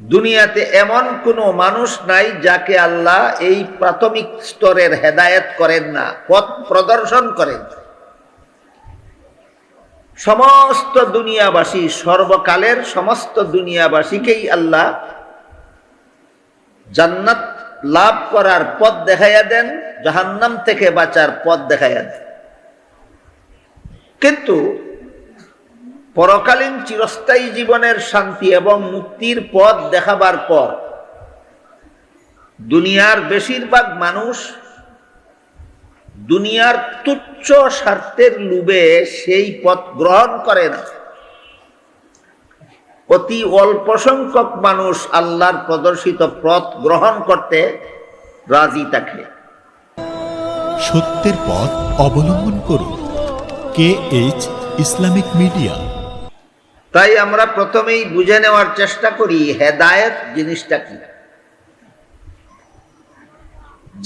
দুনিয়াতে এমন কোনো মানুষ নাই যাকে আল্লাহ এই প্রাথমিক স্তরের হেদায়েত করেন না, পথ প্রদর্শন করেন। সমস্ত দুনিয়াবাসী, সর্বকালের সমস্ত দুনিয়াবাসীকেই আল্লাহ জান্নাত লাভ করার পথ দেখাইয়া দেন, জাহান্নাম থেকে বাঁচার পথ দেখাইয়া দেন। কিন্তু পরকালীন চিরস্থায়ী জীবনের শান্তি এবং মুক্তির পথ দেখাবার পর দুনিয়ার বেশিরভাগ মানুষ দুনিয়ার তুচ্ছ স্বার্থের লুবে সেই পথ গ্রহণ করে না। অতি অল্প সংখ্যক মানুষ আল্লাহর প্রদর্শিত পথ গ্রহণ করতে রাজি থাকে। সত্যের পথ অবলম্বন করুন। K H Islamic media. তাই আমরা প্রথমেই বুঝে নেওয়ার চেষ্টা করি হেদায়েত জিনিসটা কি।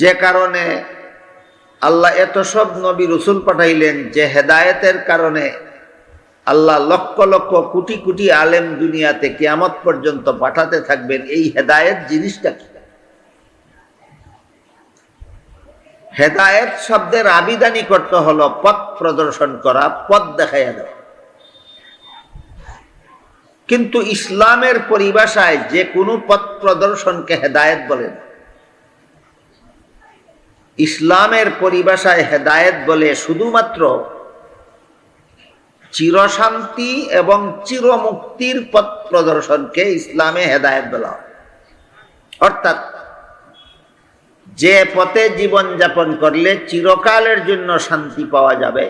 যে কারণে আল্লাহ এত সব নবী রসুল পাঠাইলেন যে হেদায়েতের কারণে আল্লাহ লক্ষ লক্ষ কোটি কোটি আলেম দুনিয়াতে কিয়ামত পর্যন্ত পাঠাতে থাকবেন, এই হেদায়েত জিনিসটা কি? হেদায়েত শব্দের আবিদানি করতে হলো পথ প্রদর্শন করা, পথ দেখাইয়া দেওয়া। কিন্তু ইসলামের পরিভাষায় যে কোনো পথ প্রদর্শনকে হেদায়েত বলেন ইসলামের পরিভাষায় হেদায়েত বলে শুধুমাত্র চিরশান্তি এবং চিরমুক্তির পথ প্রদর্শনকে ইসলামে হেদায়েত বলা অর্থাৎ যে পথে জীবন যাপন করলে চিরকালের জন্য শান্তি পাওয়া যাবে।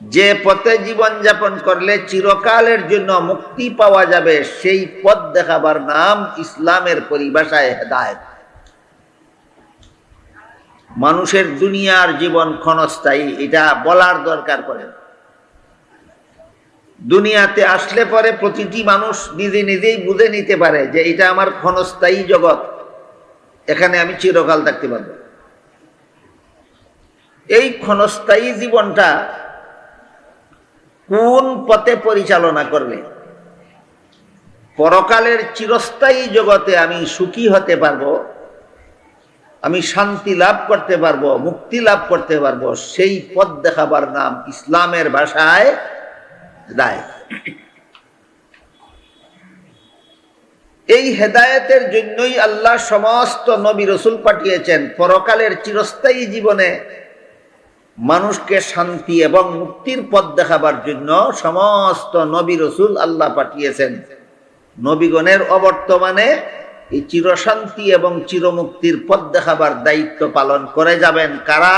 যে পথে জীবন যাপন করলে চিরকালের জন্য মুক্তি পাওয়া যাবে, সেই পথ দেখাবার নাম ইসলামের পরিভাষায় হেদায়ত মানুষের দুনিয়ার জীবন ক্ষণস্থায়ী, এটা বলার দরকার না। দুনিয়াতে আসলে পরে প্রতিটি মানুষ নিজে নিজেই বুঝে নিতে পারে যে এটা আমার ক্ষণস্থায়ী জগৎ, এখানে আমি চিরকাল থাকতে পারব এই ক্ষণস্থায়ী জীবনটা কোন পথে পরিচালনা করলে পরকালের চিরস্থায়ী জগতে আমি সুখী হতে পারব, আমি শান্তি লাভ করতে পারব, মুক্তি লাভ করতে পারব, সেই পথ দেখাবার নাম ইসলামের ভাষায় দায় এই হেদায়েতের জন্যই আল্লাহ সমস্ত নবী রসুল পাঠিয়েছেন, পরকালের চিরস্থায়ী জীবনে মানুষকে শান্তি এবং মুক্তির পথ দেখাবার জন্য সমস্ত নবী রসুল আল্লাহ পাঠিয়েছেন। নবীগণের অবর্তমানে এই চিরশান্তি এবং চিরমুক্তির পথ দেখাবার দায়িত্ব পালন করে যাবেন কারা?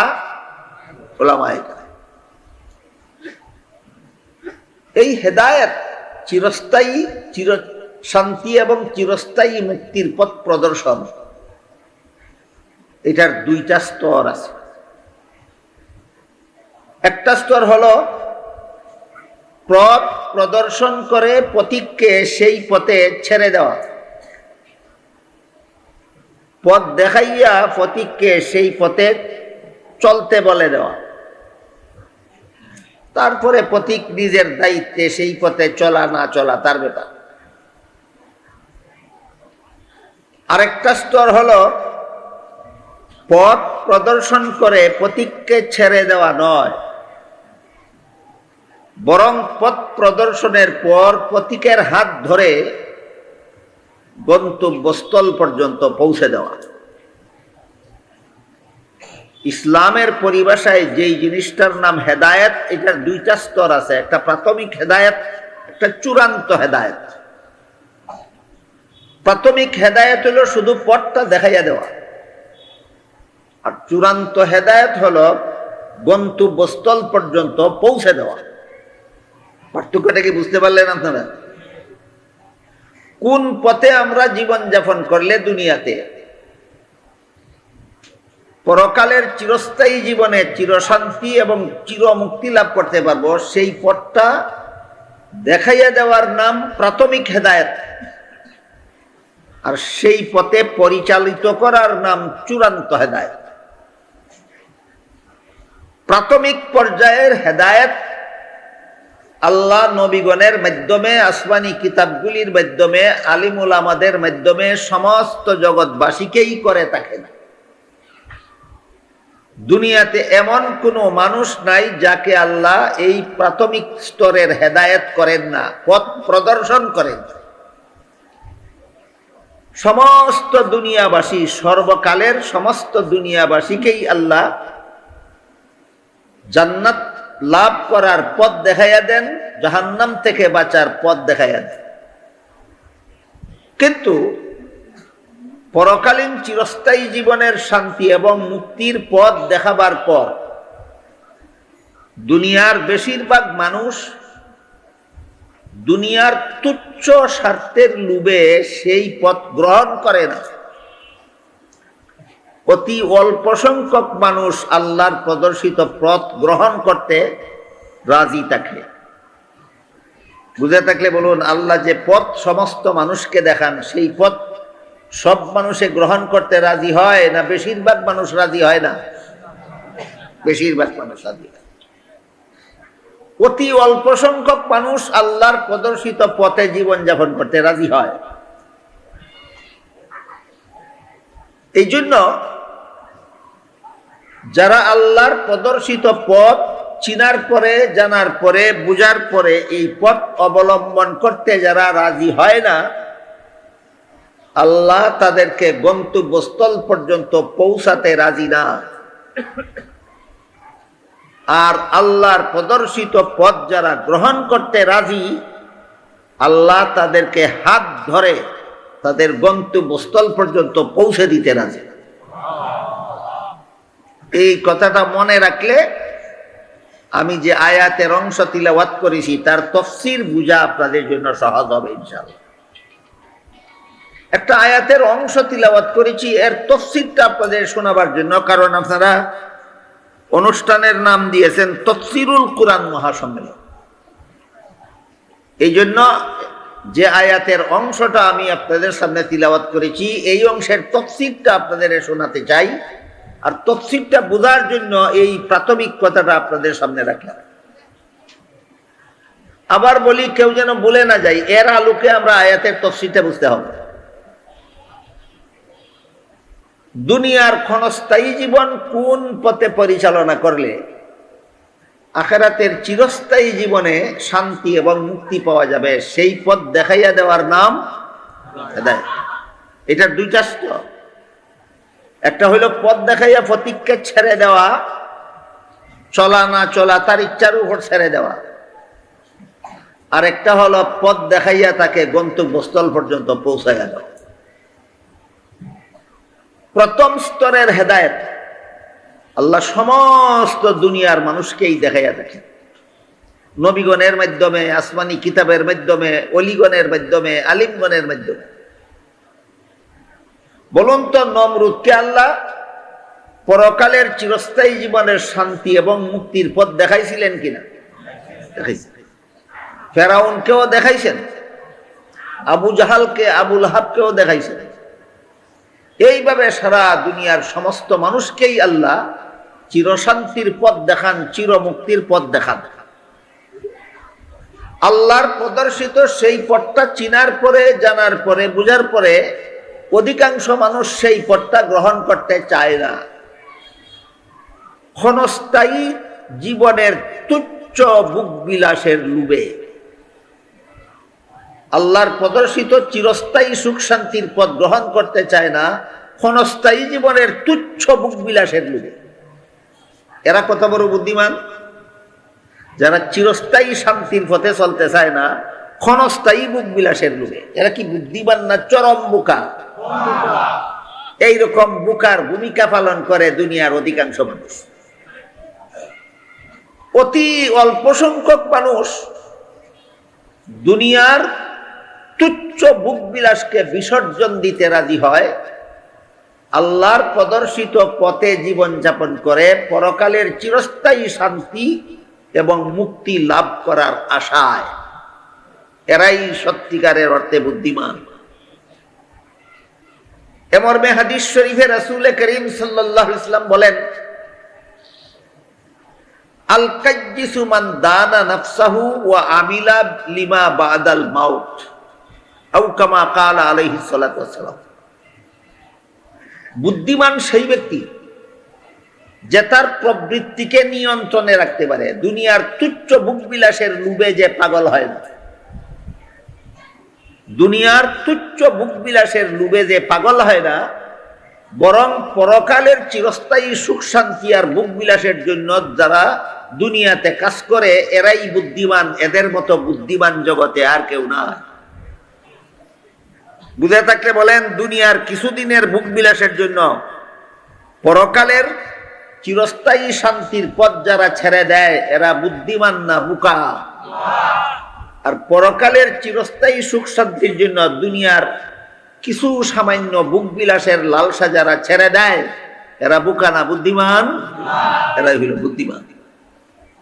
এই হেদায়েত চিরস্থায়ী চির শান্তি এবং চিরস্থায়ী মুক্তির পথ প্রদর্শন। এটার দুইটা স্তর আছে। একটা স্তর হলো পথ প্রদর্শন করে পথিককে সেই পথে ছেড়ে দেওয়া। পথ দেখাইয়া পথিককে সেই পথে চলতে বলে দেওয়া। তারপরে পথিক নিজের দায়িত্বে সেই পথে চলা না চলা তার ব্যাপার। আরেকটা স্তর হলো পথ প্রদর্শন করে পথিককে ছেড়ে দেওয়া নয়। বরং পথ প্রদর্শনের পর পথিকের হাত ধরে গন্তব্যস্থল পর্যন্ত পৌঁছে দেওয়া। ইসলামের পরিভাষায় যেই জিনিসটার নাম হেদায়েত, এটার দুইটা স্তর আছে। একটা প্রাথমিক হেদায়েত, একটা চূড়ান্ত হেদায়েত। প্রাথমিক হেদায়েত হলো শুধু পথটা দেখাইয়া দেওয়া। আর চূড়ান্ত হেদায়েত হলো গন্তব্যস্থল পর্যন্ত পৌঁছে দেওয়া। পার্থক্যটা কি বুঝতে পারলেন আপনারা? কোন পথে আমরা জীবন যাপন করলে দুনিয়াতে? পরকালের চিরস্থায়ী জীবনে চিরশান্তি এবং চিরমুক্তি লাভ করতে পারব, সেই পথটা দেখাইয়া দেওয়ার নাম প্রাথমিক হেদায়েত। আর সেই পথে পরিচালিত করার নাম চূড়ান্ত হেদায়েত। প্রাথমিক পর্যায়ের হেদায়েত আল্লাহ নবীগণের মাধ্যমে, আসমানি কিতাবগুলির মাধ্যমে, আলিমুল আমাদের মাধ্যমে সমস্ত জগৎবাসীকেই করে থাকে না। দুনিয়াতে এমন কোনো মানুষ নাই যাকে আল্লাহ এই প্রাথমিক স্তরের হেদায়েত করেন না, পথ প্রদর্শন করেন। সমস্ত দুনিয়াবাসী, সর্বকালের সমস্ত দুনিয়াবাসীকেই আল্লাহ জান্নাত লাভ করার পথ দেখাইয়া দেন, জাহান্নাম থেকে বাঁচার পথ দেখাইয়া দেন। কিন্তু পরকালীন চিরস্থায়ী জীবনের শান্তি এবং মুক্তির পথ দেখাবার পর দুনিয়ার বেশিরভাগ মানুষ দুনিয়ার তুচ্ছ স্বার্থের লুবে সেই পথ গ্রহণ করে না। অতি অল্প সংখ্যক মানুষ আল্লাহর প্রদর্শিত পথ গ্রহণ করতে রাজি থাকে। বুঝে থাকলে বলুন, আল্লাহ যে পথ সমস্ত মানুষকে দেখান, সেই পথ সব মানুষে গ্রহণ করতে রাজি হয় না? বেশিরভাগ মানুষ রাজি হয় না? বেশিরভাগ মানুষ রাজি হয় অতি অল্প সংখ্যক মানুষ আল্লাহর প্রদর্শিত পথে জীবন যাপন করতে রাজি হয়। এই জন্য যারা আল্লাহর প্রদর্শিত পথ চিনার পরে, জানার পরে, বুঝার পরে এই পথ অবলম্বন করতে যারা রাজি হয় না, আল্লাহ তাদেরকে গন্তব্যস্থল পর্যন্ত পৌঁছাতে রাজি না। আর আল্লাহর প্রদর্শিত পথ যারা গ্রহণ করতে রাজি, আল্লাহ তাদেরকে হাত ধরে তাদের গন্তব্যস্থল পর্যন্ত পৌঁছে দিতে রাজি। এই কথাটা মনে রাখলে আমি যে আয়াতের অংশ তিলাওয়াত করেছি, তার তফসির বুঝা আপনাদের জন্য সহজ হবে ইনশাআল্লাহ। একটা আয়াতের অংশ তিলাওয়াত করেছি, এর তফসিরটা আপনাদের শোনাবার জন্য, কারণ আপনারা অনুষ্ঠানের নাম দিয়েছেন তফসিরুল কোরআন মহাসম্মেলন। এই জন্য যে আয়াতের অংশটা আমি আপনাদের সামনে তিলাওয়াত করেছি, এই অংশের তফসিরটা আপনাদের শোনাতে চাই। আর তফসিরটা বোঝার জন্য এই প্রাথমিক কথাটা আপনাদের সামনে রাখলাম। আবার বলি, কেউ যেন বলে না যায়, এর আলোকে আমরা আয়াতের তফসিরটা বুঝতে হবে। দুনিয়ার ক্ষণস্থায়ী জীবন কোন পথে পরিচালনা করলে আখেরাতের চিরস্থায়ী জীবনে শান্তি এবং মুক্তি পাওয়া যাবে? সেই পথ দেখাইয়া দেওয়ার নাম এটার দুইটা স্তর একটা হইল পথ দেখাইয়া প্রতিজ্ঞা ছেড়ে দেওয়া, চলা না চলা, তার ইচ্ছার উপর ছেড়ে দেওয়া। আর একটা হলো পথ দেখাইয়া তাকে গন্তব্যস্থল পর্যন্ত পৌঁছাইয়া দেওয়া। প্রথম স্তরের হেদায়ত, আল্লাহ সমস্ত দুনিয়ার মানুষকেই দেখাইয়া দেখেন। নবীগণের মাধ্যমে, আসমানি কিতাবের মাধ্যমে, অলিগণের মাধ্যমে, আলিমগণের মাধ্যমে। বলুন তো নমরুদকে আল্লাহ পরকালের চিরস্থায়ী জীবনের শান্তি এবং মুক্তির পথ দেখাইছিলেন কিনা? দেখাইছেন ফেরাউনকেও দেখাইছেন? আবু জাহালকে আবুল হাবকেও দেখাইছেন? এইভাবে সারা দুনিয়ার সমস্ত মানুষকেই আল্লাহ চিরশান্তির পথ দেখান, চিরমুক্তির পথ দেখান। আল্লাহর প্রদর্শিত সেই পথটা চিনার পরে, জানার পরে, বুঝার পরে অধিকাংশ মানুষ সেই পথটা গ্রহণ করতে চায় না। ক্ষণস্থায়ী জীবনের তুচ্ছ বুক বিলাসের লুবে। আল্লাহর প্রদর্শিত চিরস্থায়ী সুখ শান্তির পথ গ্রহণ করতে চায় না, ক্ষণস্থায়ী জীবনের তুচ্ছ বুক বিলাসের লুবে। এরা কত বড় বুদ্ধিমান? যারা চিরস্থায়ী শান্তির পথে চলতে চায় না, ক্ষণস্থায়ী বুক বিলাসের লোভে এরা কি বুদ্ধিমান না চরম বুকা? এইরকম বুকার ভূমিকা পালন করে দুনিয়ার অধিকাংশ মানুষ। অতি অল্প সংখ্যক মানুষ দুনিয়ার তুচ্ছ বুক বিলাসকে বিসর্জন দিতে রাজি হয়, আল্লাহর প্রদর্শিত পথে জীবন যাপন করে, পরকালের চিরস্থায়ী শান্তি এবং মুক্তি লাভ করার আশায়। এরাই সত্যিকারের অর্থে বুদ্ধিমান। এমর্মে হাদিস শরীফে রাসুল করিম সাল্লাহ ইসলাম বলেন আল কাজ্জিসু দানা নাফসাহু ওয়া আমিলা লিমা বাদাল মাউত আও কামা কালা আলাইহিস সালাতু বুদ্ধিমান সেই ব্যক্তি যে তার প্রবৃত্তিকে নিয়ন্ত্রণে রাখতে পারে, দুনিয়ার তুচ্ছ বুকবিলাসের লুবে যে পাগল হয় না। দুনিয়ার তুচ্ছ বুকবিলাসের লুবে যে পাগল হয় না, বরং পরকালের চিরস্থায়ী সুখ শান্তি আর বুকবিলাসের জন্য যারা দুনিয়াতে কাজ করে, এরাই বুদ্ধিমান, এদের মতো বুদ্ধিমান জগতে আর কেউ না বুঝে থাকলে বলেন, দুনিয়ার কিছুদিনের বুক বিলাসের জন্য পরকালের চিরস্থায়ী শান্তির পথ যারা ছেড়ে দেয়, এরা বুদ্ধিমান না বুকা। আর পরকালের চিরস্থায়ী সুখ শান্তির জন্য দুনিয়ার কিছু সামান্য বুক বিলাসের লালসা যারা ছেড়ে দেয়, এরা বুকানা বুদ্ধিমান? এরা হইল বুদ্ধিমান।